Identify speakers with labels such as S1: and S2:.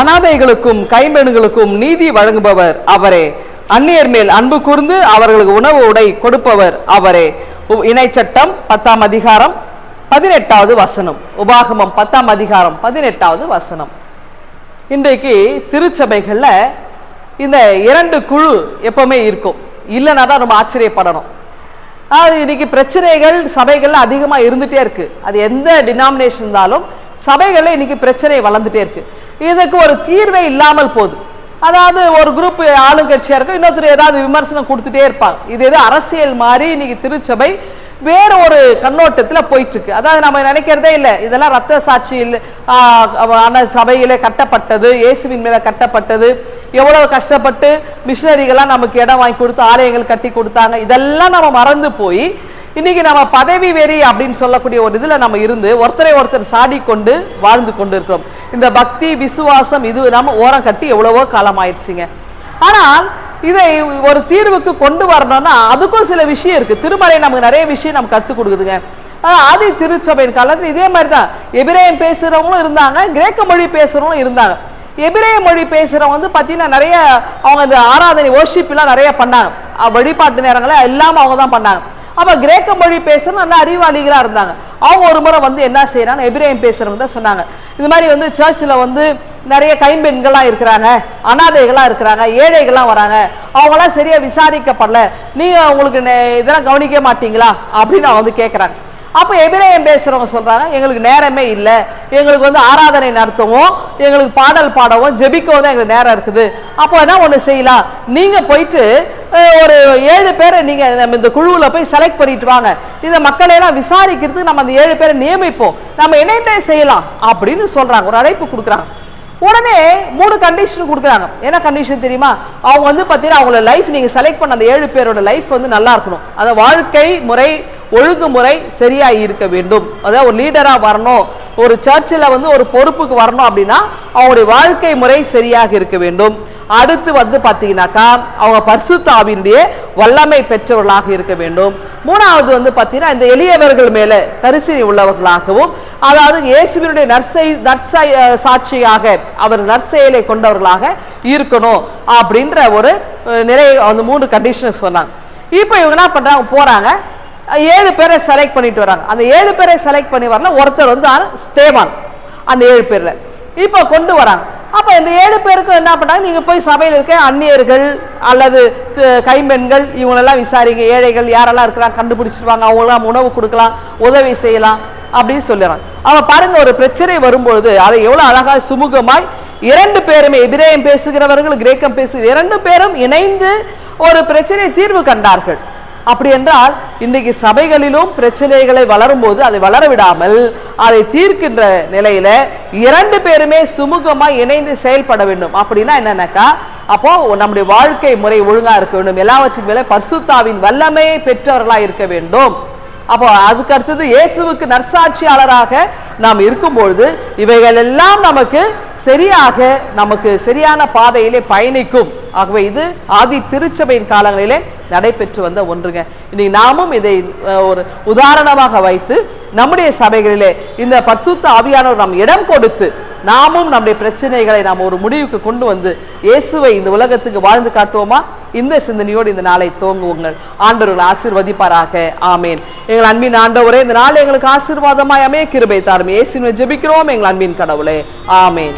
S1: அனாதைகளுக்கும் கைம்பெண்களுக்கும் நீதி வழங்குபவர் அவரே. அந்நியர் மேல் அன்பு கூர்ந்து அவர்களுக்கு உணவு உடை கொடுப்பவர் அவரே. இணைச்சட்டம் பத்தாம் அதிகாரம் பதினெட்டாவது வசனம். உபாகமம் பத்தாம் அதிகாரம் பதினெட்டாவது வசனம். இன்றைக்கு திருச்சபைகள்ல இந்த இரண்டு குழு எப்பவுமே இருக்கும். இல்லைன்னா தான் ரொம்ப ஆச்சரியப்படணும். அது இன்னைக்கு பிரச்சனைகள் சபைகள்ல அதிகமா இருந்துட்டே இருக்கு. அது எந்த டினாமினேஷன் இருந்தாலும் சபைகளில் இன்னைக்கு பிரச்சனை வளர்ந்துட்டே இருக்கு. இதுக்கு ஒரு தீர்வே இல்லாமல் போகுது. அதாவது ஒரு குரூப் ஆளுங்கட்சியாக இருக்கும் இன்னொருத்தர் ஏதாவது விமர்சனம் கொடுத்துட்டே இருப்பாங்க. இது எது அரசியல் மாதிரி இன்னைக்கு திருச்சபை வேற ஒரு கண்ணோட்டத்தில் போயிட்டு இருக்கு அதாவது நம்ம நினைக்கிறதே இல்லை இதெல்லாம் ரத்த சாட்சியில் ஆன சபையிலே கட்டப்பட்டது இயேசுவின் மேல கட்டப்பட்டது. எவ்வளவு கஷ்டப்பட்டு மிஷினரிகள்லாம் நமக்கு இடம் வாங்கி கொடுத்து ஆலயங்கள் கட்டி கொடுத்தாங்க. இதெல்லாம் நம்ம மறந்து போய் இன்னைக்கு நம்ம பதவி வெறி அப்படின்னு சொல்லக்கூடிய ஒரு இதில் நம்ம இருந்து ஒருத்தரை ஒருத்தர் சாடி கொண்டு வாழ்ந்து கொண்டு இருக்கிறோம் இந்த பக்தி விசுவாசம் இது இல்லாமல் ஓரம் கட்டி எவ்வளவோ காலம் ஆயிடுச்சுங்க ஆனால் இதை ஒரு தீர்வுக்கு கொண்டு வரணும்னா அதுக்கும் சில விஷயம் இருக்கு. திருமறை நமக்கு நிறைய விஷயம் நம்ம கற்றுக் கொடுக்குதுங்க. ஆதி திருச்சபையின் காலத்தில் இதே மாதிரி தான் எபிரேயம் பேசுகிறவங்களும் இருந்தாங்க கிரேக்க மொழி பேசுகிறவங்களும் இருந்தாங்க. எபிரேய மொழி பேசுகிறவங்க வந்து பார்த்தீங்கன்னா நிறைய அவங்க இந்த ஆராதனை worship நிறைய பண்ணாங்க. வழிபாட்டு நேரங்களை எல்லாமே அவங்க தான் பண்ணாங்க. அப்போ கிரேக்க மொழி பேசுற நல்லா அறிவாளிகளாக இருந்தாங்க. அவங்க ஒரு முறை வந்து என்ன செய்யறாங்க எபிரேயம் பேசுறவங்க தான் சொன்னாங்க. இது மாதிரி வந்து சர்ச்சில் வந்து நிறைய கைம்பெண்கள்லாம் இருக்கிறாங்க அனாதைகளாக இருக்கிறாங்க ஏழைகள்லாம் வராங்க. அவங்களாம் சரியாக விசாரிக்கப்படல. நீங்கள் உங்களுக்கு நே- இதெல்லாம் கவனிக்க மாட்டீங்களா? அப்படின்னு அவங்க வந்து கேட்குறாங்க அப்போ எபிரேயம் பேசுகிறவங்க சொல்கிறாங்க எங்களுக்கு நேரமே இல்லை. எங்களுக்கு வந்து ஆராதனை நடத்தவும் எங்களுக்கு பாடல் பாடவும் ஜெபிக்கவும் தான் எங்களுக்கு நேரம் இருக்குது. அப்போ என்ன ஒன்று செய்யலாம். நீங்கள் போயிட்டு ஒரு ஏழு பேரை நீங்கள் நம்ம இந்த குழுவில் போய் செலக்ட் பண்ணிட்டு வாங்க. இந்த மக்களையெல்லாம் விசாரிக்கிறதுக்கு நம்ம அந்த ஏழு பேரை நியமிப்போம். நம்ம இணைந்தே செய்யலாம் அப்படின்னு சொல்கிறாங்க ஒரு அழைப்பு கொடுக்குறாங்க. உடனே மூணு கண்டிஷன் கொடுக்குறாங்க. என்ன கண்டிஷன் தெரியுமா? அவங்க வந்து பார்த்தீங்கன்னா அவங்களோட லைஃப் நீங்கள் செலக்ட் பண்ண அந்த ஏழு பேரோட லைஃப் வந்து நல்லா இருக்கணும். அந்த வாழ்க்கை முறை ஒழுங்குமுறை சரியாக இருக்க வேண்டும். அதாவது ஒரு லீடராக வரணும். ஒரு சர்ச்சில் வந்து ஒரு பொறுப்புக்கு வரணும் அப்படின்னா அவங்களுடைய வாழ்க்கை முறை சரியாக இருக்க வேண்டும். அடுத்து வந்து பார்த்தீங்கன்னாக்கா அவங்க பர்சுத்தாவினுடைய வல்லமை பெற்றவர்களாக இருக்க வேண்டும். மூணாவது வந்து பார்த்தீங்கன்னா இந்த எளியவர்கள் மேலே கரிசனை உள்ளவர்களாகவும் அதாவது இயேசுவினுடைய நற்செய் நற்சை சாட்சியாக அவர் நற்செயலை கொண்டவர்களாக இருக்கணும் அப்படின்ற ஒரு நிறைய அந்த மூணு கண்டிஷன் சொன்னாங்க. இப்போ இவங்க என்ன பண்றாங்க போறாங்க. ஏழு பேரை செலக்ட் பண்ணிட்டு வராங்க. அந்த ஏழு பேரை செலக்ட் பண்ணி வரல ஒருத்தர் வந்து ஸ்தேவான். அந்த ஏழு பேரில். இப்போ கொண்டு வராங்க. அப்போ இந்த ஏழு பேருக்கும் என்ன பண்ணாங்க? நீங்கள் போய் சபையில் இருக்க அந்நியர்கள் அல்லது கைம்பெண்கள் இவங்களெல்லாம் விசாரிங்க ஏழைகள் யாரெல்லாம் இருக்கிறாங்க கண்டுபிடிச்சிருவாங்க அவங்களாம் உணவு கொடுக்கலாம் உதவி செய்யலாம் அப்படின்னு சொல்லிடுறாங்க. அவன் பாருங்க ஒரு பிரச்சனை வரும்பொழுது அதை எவ்வளோ அழகாக சுமூகமாய் இரண்டு பேருமே எபிரேயம் பேசுகிறவர்கள் கிரேக்கம் பேசு இரண்டு பேரும் இணைந்து ஒரு பிரச்சனை தீர்வு கண்டார்கள். அப்படி என்றால் இன்றைக்கு சபைகளிலும் பிரச்சனைகளை வளரும்போது அதை வளர விடாமல் அதை தீர்க்கின்ற நிலையில இரண்டு பேருமே சுமூகமா இணைந்து செயல்பட வேண்டும். அப்படின்னா என்னன்னாக்கா அப்போ நம்முடைய வாழ்க்கை முறை ஒழுங்கா இருக்க வேண்டும். எல்லாவற்றின் மேல பர்சுத்தாவின் வல்லமையை பெற்றவர்களா இருக்க வேண்டும். அப்போ அதுக்கு அடுத்தது இயேசுவுக்கு நற்சாட்சியாளராக நாம் இருக்கும்பொழுது இவைகள் எல்லாம் நமக்கு சரியாக நமக்கு சரியான பாதையிலே பயணிக்கும். ஆகவே இது ஆதி திருச்சபையின் காலங்களிலே நடைபெற்று வந்த ஒன்றுங்க. இன்னைக்கு நாமும் இதை ஒரு உதாரணமாக வைத்து நம்முடைய சபைகளிலே இந்த பர்சுத்த ஆவியானவர் நாம் இடம் கொடுத்து நாமும் நம்முடைய பிரச்சனைகளை நாம் ஒரு முடிவுக்கு கொண்டு வந்து இயேசுவை இந்த உலகத்துக்கு வாழ்ந்து காட்டுவோமா? இந்த சிந்தனையோடு இந்த நாளை தோங்குவோங்கள் ஆண்டவர்கள் ஆசிர்வதிப்பாராக. ஆமேன். எங்கள் அன்பின் ஆண்டவரே இந்த நாள் எங்களுக்கு ஆசீர்வாதமாய் அமைய கிருபை தாரும். இயேசுவை ஜெபிக்கிறோம் எங்கள் அன்பின் கடவுளே. ஆமேன்.